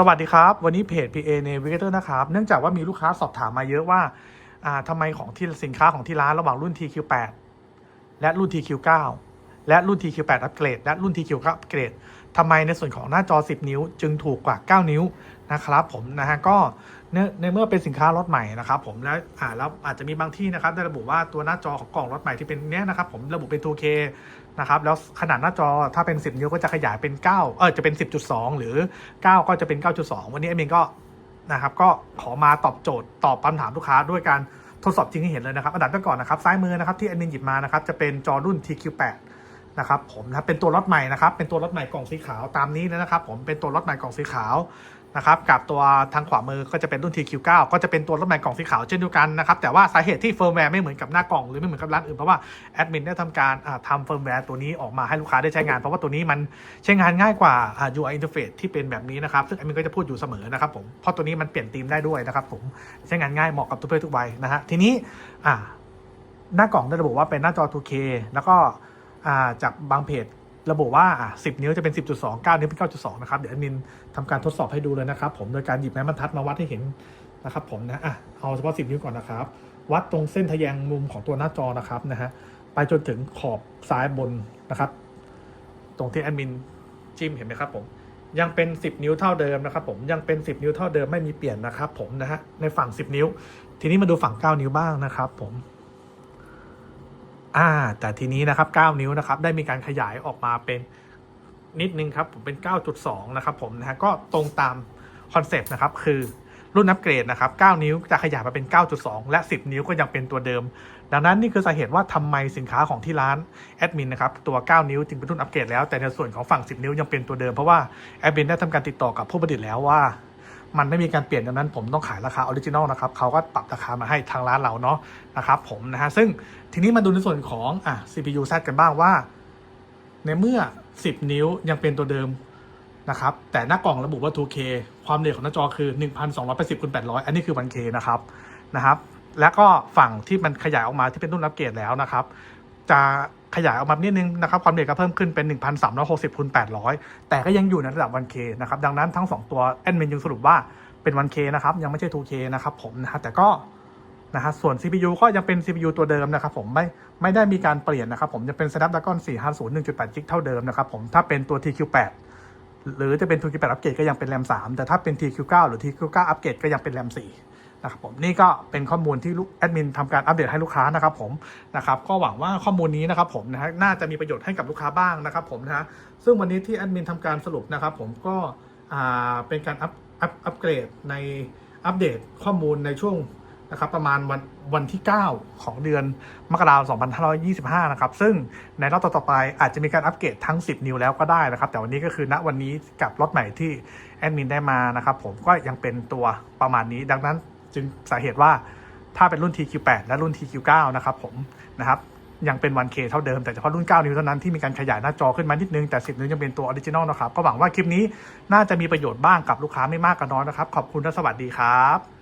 สวัสดีครับ วันนี้เพจ PA Navigator นะครับ เนื่องจากว่ามีลูกค้าสอบถามมาเยอะว่าอ่าทำไมของที่สินค้าของที่ร้านระหว่างรุ่น TQ8 และรุ่น TQ9 และรุ่น TQ8 อัปเกรดและรุ่น TQ9 อัปเกรด ทำไมในส่วนของหน้าจอ 10 นิ้ว จึงถูกกว่า 9 นิ้วนะครับผมนะฮะก็เนื่อในเมื่อเป็นสินค้ารถใหม่นะครับผมแล้วอ่าแล้วอาจจะมีบางที่นะครับได้ระบุว่าตัวหน้าจอของกล่องรถใหม่ที่เป็นเนี้ยนะครับผมระบุเป็น 2K นะครับแล้วขนาดหน้าจอถ้าเป็น 10 นิ้วก็จะขยายเป็น 9 เออจะเป็น 10.2 หรือ 9 ก็จะเป็น 9.2 วันนี้เอมินก็นะครับก็ขอมาตอบโจทย์ตอบคำถามลูกค้าด้วยการทดสอบจริงให้เห็นเลยนะครับอันดับแรกก่อนนะครับซ้ายมือนะครับที่เอมินหยิบมานะครับจะเป็นจอรุ่น TQ8 นะครับผมนะครับเป็นตัวรถใหม่นะครับเป็นตัวรถใหม่กล่องสีขาวตามนี้นะครับ ผมเป็นตัวรถใหม่กล่องสีขาวนะครับกับตัวทางขวามือก็จะเป็นรุ่น TQ9 ก็จะเป็นตัวรถใหม่กล่องสีขาวเช่นเดียวกันนะครับแต่ว่าสาเหตุที่เฟิร์มแวร์ไม่เหมือนกับหน้ากล่องหรือไม่เหมือนกับร้านอื่นเพราะว่าแอดมินได้ทำการอ่าทำเฟิร์มแวร์ตัวนี้ออกมาให้ลูกค้าได้ใช้งานเพราะว่าตัวนี้มันใช้งานง่ายกว่า UI interface ที่เป็นแบบนี้นะครับซึ่งแอดมินก็จะพูดอยู่เสมอนะครับผมเพราะตัวนี้มันเปลี่ยนธีมได้ด้วยนะครับผมใช้งานง่ายเหมาะกับทุกเพศทุกวัยนะฮะทีนี้หน้ากล่องได้ระบุว่าเป็นหน้าจอ 2K แล้วก็ จากบางเพจระบุว่าอะ10 นิ้วจะเป็น 10.2 9 นิ้วเป็น 9.2 นะครับ เดี๋ยวแอดมินทำการทดสอบให้ดูเลยนะครับ ผม โดยการหยิบไม้บรรทัดมาวัดให้เห็นนะครับ ผมนะอะเอาเฉพาะ 10 นิ้วก่อนนะครับ วัดตรงเส้นทะแยงมุมของตัวหน้าจอนะครับนะฮะ ไปจนถึงขอบซ้ายบนนะครับ ตรงที่แอดมินจิ้มเห็นไหมครับผม ยังเป็น 10 นิ้วเท่าเดิมนะครับ ผม ยังเป็น 10 นิ้วเท่าเดิมไม่มีเปลี่ยนนะครับ ผมนะฮะ ในฝั่ง 10 นิ้ว ทีนี้มาดูฝั่ง 9 นิ้วบ้างนะครับ ผม อ่า แต่ทีนี้นะครับ 9 นิ้วนะครับ ได้มีการขยายออกมาเป็นนิดนึงครับ ผมเป็น 9.2 นะครับผมนะฮะก็ตรงตามคอนเซปต์นะครับ คือรุ่นอัปเกรดนะครับ 9 นิ้วจะขยายมาเป็น 9.2 และ 10 นิ้วก็ยังเป็นตัวเดิม ดังนั้นนี่คือสาเหตุว่าทำไมสินค้าของที่ร้านแอดมินนะครับ ตัว 9 นิ้วจึงเป็นรุ่นอัปเกรดแล้ว แต่ในส่วนของฝั่ง 10 นิ้วยังเป็นตัวเดิม เพราะว่าแอดมินได้ทำการติดต่อกับผู้ผลิตแล้วว่า มันไม่มีการเปลี่ยนดังนั้นผมต้องขายราคาออริจินอลนะครับเขาก็ปรับราคามาให้ทางร้านเราเนาะนะครับผมนะฮะซึ่งทีนี้มาดูในส่วนของอะ CPU Z กันบ้างว่า ในเมื่อ 10 นิ้วยังเป็นตัวเดิมนะครับแต่หน้ากล่องระบุว่า 2K ความเร็วของหน้าจอคือ 1280คูณ800 อันนี้คือ 1K นะครับนะครับ แล้วก็ฝั่งที่มันขยายออกมาที่เป็นรุ่นอัปเกรดแล้วนะครับ จะ ขยายออกมานิดนึงนะครับความเร็วก็เพิ่มขึ้นเป็น 1,360คูณ800 แต่ก็ยังอยู่ในระดับ 1K นะครับดังนั้นทั้ง 2 ตัวแอดมินยังสรุปว่าเป็น 1K นะครับยังไม่ใช่ 2K นะครับผมนะฮะแต่ก็นะฮะส่วน CPU ก็ยังเป็น CPU ตัวเดิมนะครับผมไม่ไม่ได้มีการเปลี่ยนนะครับผมจะเป็น Snapdragon 450 1.8 g เท่าเดิมนะครับผมถ้าเป็นตัว TQ8 หรือจะเป็น TQ8 อัปเกรดก็ยังเป็น RAM 3 แต่ถ้าเป็น TQ9 หรือ TQ9 อัปเกรดก็ยังเป็น RAM 4 นะครับผมนี่ก็เป็นข้อมูลที่ลูกแอดมินทำการอัปเดตให้ลูกค้านะครับผมนะครับก็หวังว่าข้อมูลนี้นะครับผมนะฮะน่าจะมีประโยชน์ให้กับลูกค้าบ้างนะครับผมนะฮะซึ่งวันนี้ที่แอดมินทำการสรุปนะครับผมก็อ่าเป็นการอัปอัปอัปเกรดในอัปเดตข้อมูลในช่วงนะครับประมาณวันวันที่ 9 ของเดือนมกราคม 2525 นะครับ ซึ่งในรอบต่อๆไปอาจจะมีการอัปเกรดทั้ง 10 นิ้วแล้วก็ได้นะครับ แต่วันนี้ก็คือณวันนี้กับรถใหม่ที่แอดมินได้มานะครับผมก็ยังเป็นตัวประมาณนี้ดังนั้น จึงสาเหตุว่าถ้าเป็นรุ่น TQ8 และรุ่น TQ9 นะครับผมนะครับยังเป็น 1K เท่าเดิมแต่เฉพาะรุ่น 9 นิ้วเท่านั้นที่มีการขยายหน้าจอขึ้นมานิดนึง แต่ 10 นิ้วยังเป็นตัวออริจินอลนะครับ ก็หวังว่าคลิปนี้น่าจะมีประโยชน์บ้างกับลูกค้าไม่มากก็น้อยนะครับ ขอบคุณและสวัสดีครับ